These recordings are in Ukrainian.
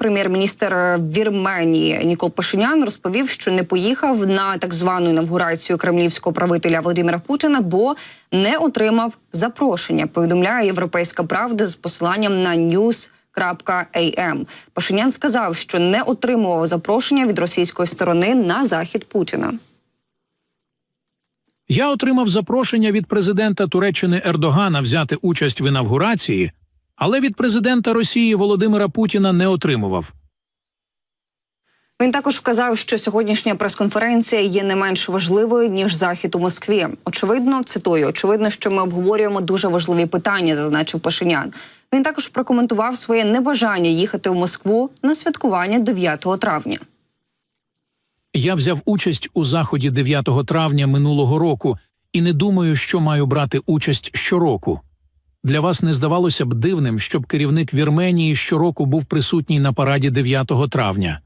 Прем'єр-міністр Вірменії Нікол Пашинян розповів, що не поїхав на так звану інавгурацію кремлівського правителя Володимира Путіна, бо не отримав запрошення. Повідомляє Європейська Правда з посиланням на news.am. Пашинян сказав, що не отримував запрошення від російської сторони на захід Путіна. Я отримав запрошення від президента Туреччини Ердогана взяти участь в інавгурації, але від президента Росії Володимира Путіна не отримував. Він також вказав, що сьогоднішня прес-конференція є не менш важливою ніж захід у Москві. Очевидно, цитую, очевидно, що ми обговорюємо дуже важливі питання, зазначив Пашинян. Він також прокоментував своє небажання їхати в Москву на святкування 9 травня. Я взяв участь у заході 9 травня минулого року і не думаю, що маю брати участь щороку. Для вас не здавалося б дивним, щоб керівник Вірменії щороку був присутній на параді 9 травня.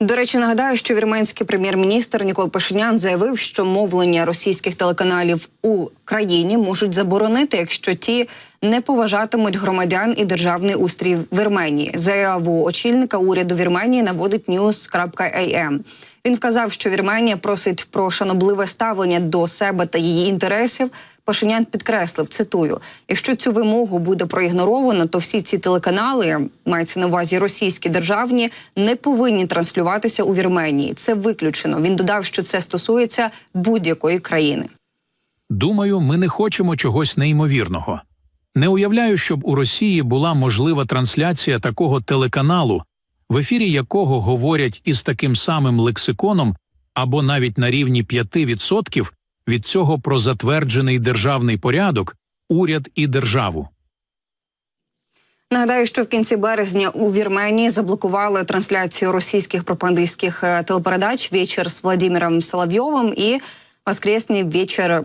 До речі, нагадаю, що вірменський прем'єр-міністр Нікол Пашинян заявив, що мовлення російських телеканалів у країні можуть заборонити, якщо ті не поважатимуть громадян і державний устрій Вірменії. Заяву очільника уряду Вірменії наводить news.am. Він вказав, що Вірменія просить про шанобливе ставлення до себе та її інтересів. Пашинян підкреслив, цитую: якщо цю вимогу буде проігноровано, то всі ці телеканали, мається на увазі російські державні, не повинні транслюватися у Вірменії. Це виключено. Він додав, що це стосується будь-якої країни. Думаю, ми не хочемо чогось неймовірного. Не уявляю, щоб у Росії була можлива трансляція такого телеканалу, в ефірі якого говорять із таким самим лексиконом або навіть на рівні 5% від цього про затверджений державний порядок, уряд і державу. Нагадаю, що в кінці березня у Вірменії заблокували трансляцію російських пропагандистських е, телепередач «Вечір з Владимиром Соловйовим і «Воскресний вечір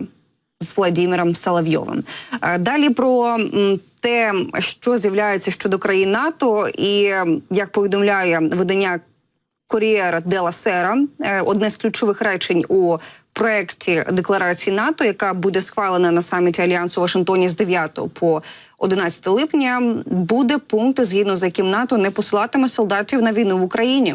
з Владимиром Соловйовим. Е, Далі про те, що з'являється щодо країн НАТО, і як повідомляє видання Корієра Дела Сера, е, одне з ключових речень у проєкті декларації НАТО, яка буде схвалена на саміті альянсу Вашингтоні з 9 по 11 липня, буде пункт, згідно з яким НАТО не посилатиме солдатів на війну в Україні.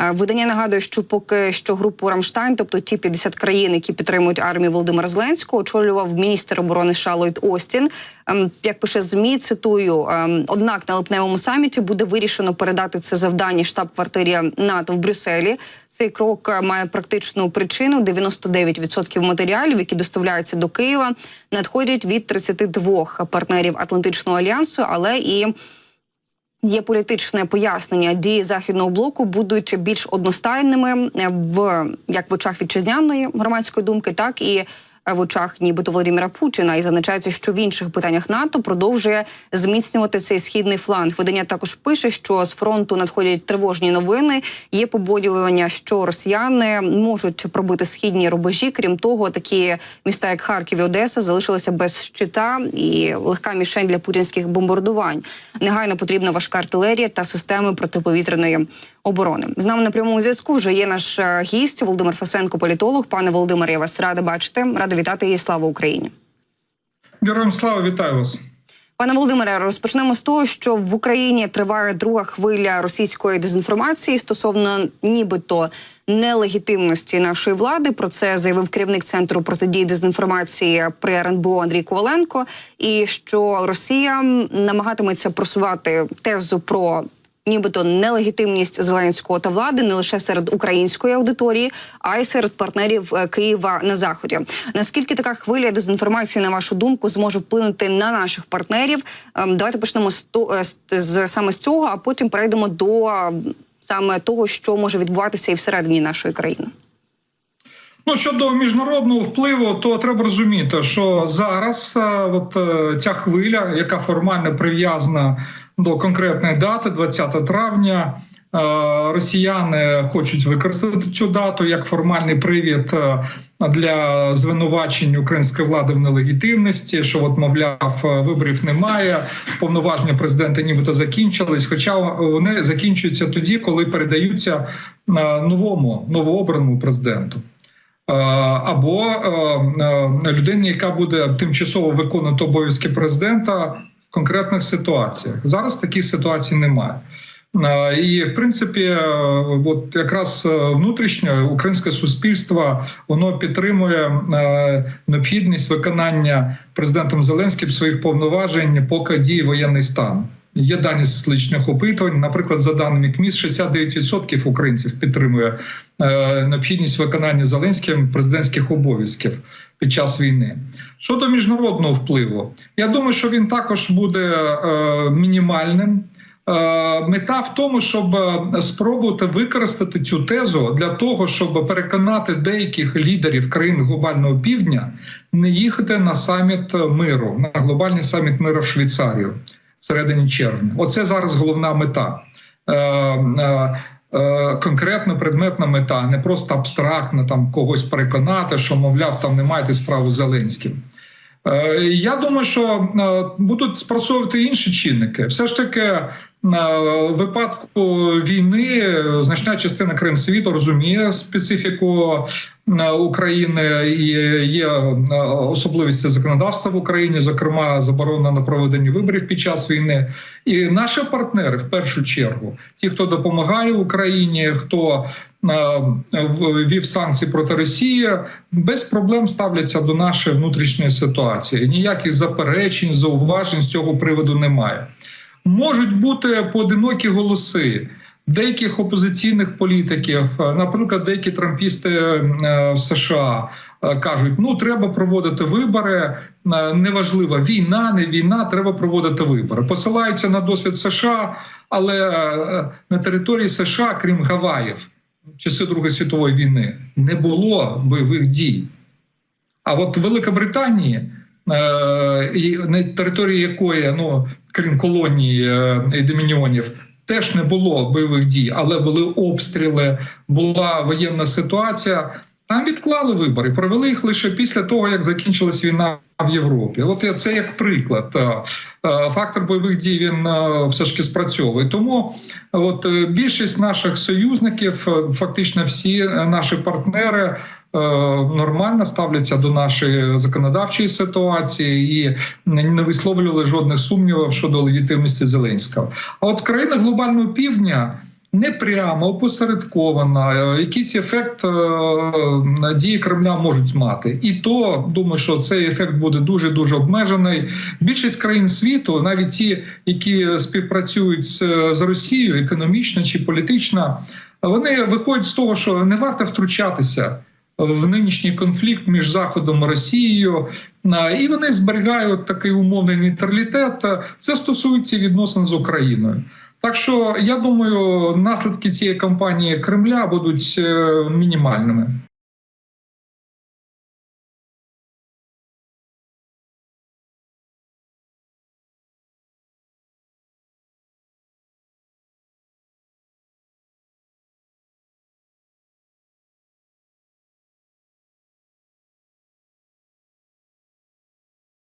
Е, Видання нагадує, що поки що групу Рамштайн, тобто ті 50 країн, які підтримують армію Володимира Зеленського, очолював міністр оборони США Остін. Ем, Як пише змі, цитую: ем, однак на липневому саміті буде вирішено передати це завдання штаб-квартирі НАТО в Брюсселі. Цей крок е, має практичну причину: 99% матеріалів, які доставляються до Києва, надходять від 32 партнерів Атлантичного альянсу, але і Є політичне пояснення. Дії західного блоку будуть більш одностайними е, в як в очах вітчизняної громадської думки, так і в очах нібито Володимира Путіна. І зазначається, що в інших питаннях НАТО продовжує зміцнювати цей східний фланг. Видання також пише, що з фронту надходять тривожні новини. Є побоювання, що росіяни можуть пробити східні рубежі. Крім того, такі міста, як Харків і Одеса, залишилися без щита і легка мішень для путінських бомбардувань. Негайно потрібна важка артилерія та системи протиповітряної оборони. З нами на прямому зв'язку вже є наш е, гість Володимир Фасенко, політолог. Пане Володимире, я вас рада бачити. Рада вітати і слава Україні. Героям слава вітаю вас. Пане Володимире, розпочнемо з того, що в Україні триває друга хвиля російської дезінформації стосовно нібито нелегітимності нашої влади. Про це заявив керівник центру протидії дезінформації при РНБО Андрій Коваленко. І що Росія намагатиметься просувати тезу про. Нібито нелегітимність Зеленського та влади не лише серед української аудиторії, а й серед партнерів е, Києва на заході. Наскільки така хвиля дезінформації, на вашу думку, зможе вплинути на наших партнерів? Ем, Давайте почнемо е, з, з саме з цього, а потім перейдемо до е, саме того, що може відбуватися і всередині нашої країни. Ну щодо міжнародного впливу, то треба розуміти, що зараз е, от е, ця хвиля, яка формально прив'язана до конкретної дати, 20 травня. е, Росіяни хочуть використати цю дату як формальний привід для звинувачень української влади в нелегітимності, що от мовляв виборів немає, повноваження президента нібито закінчились. Хоча вони закінчуються тоді, коли передаються новому новообраному президенту. Е, або е, е, людині, яка буде тимчасово виконувати обов'язки президента в конкретних ситуаціях. Зараз таких ситуацій немає. І в принципі, от якраз внутрішнє українське суспільство воно підтримує необхідність виконання президентом Зеленським своїх повноважень, поки діє воєнний стан. Є дані з личних опитувань. Наприклад, за даними КМІС, 69% українців підтримує е, необхідність виконання Зеленським президентських обов'язків під час війни. Щодо міжнародного впливу, я думаю, що він також буде е, мінімальним. Е, Мета в тому, щоб спробувати використати цю тезу для того, щоб переконати деяких лідерів країн глобального півдня не їхати на саміт миру, на глобальний саміт миру в Швейцарію середині червня. Оце зараз головна мета. Е, е, е, Конкретна предметна мета, не просто абстрактно там когось переконати, що мовляв, там не маєте справу з Зеленським. Я думаю, що будуть спрацьовувати інші чинники. Все ж таки, в випадку війни значна частина країн світу розуміє специфіку е, України і є е, особливості законодавства в Україні, зокрема заборона на проведення виборів під час війни. І наші партнери, в першу чергу, ті, хто допомагає Україні, хто е, ввів санкції проти Росії, без проблем ставляться до нашої внутрішньої ситуації. Ніяких заперечень, зауважень з цього приводу немає. Можуть бути поодинокі голоси. Деяких опозиційних політиків, е, наприклад, деякі трампісти е, в США е, кажуть: ну треба проводити вибори. Неважливо, війна, не війна, треба проводити вибори. Посилаються на досвід США, але на території США, крім Гаваїв, часи Другої світової війни, не було бойових дій. А от Великобританії, на території якої, ну крім колонії е, і домініонів, теж не було бойових дій, але були обстріли, була воєнна ситуація. Там відклали вибори, провели їх лише після того, як закінчилась війна в Європі. От це як приклад. Е, е, Фактор бойових дій він все ж таки спрацьовує. Тому от більшість наших союзників, фактично всі наші партнери. Е, Нормально ставляться до нашої законодавчої ситуації і не висловлювали жодних сумнівів щодо легітимності Зеленського. А от в країнах глобального півдня не прямо опосередковано, е, якийсь ефект е, дії Кремля можуть мати. І то думаю, що цей ефект буде дуже дуже обмежений. Більшість країн світу, навіть ті, які співпрацюють з Росією економічно чи політично, вони виходять з того, що не варто втручатися. В нинішній конфлікт між Заходом і Росією, і вони зберігають такий умовний нейтралітет. Це стосується відносин з Україною. Так що я думаю, наслідки цієї кампанії Кремля будуть е, мінімальними.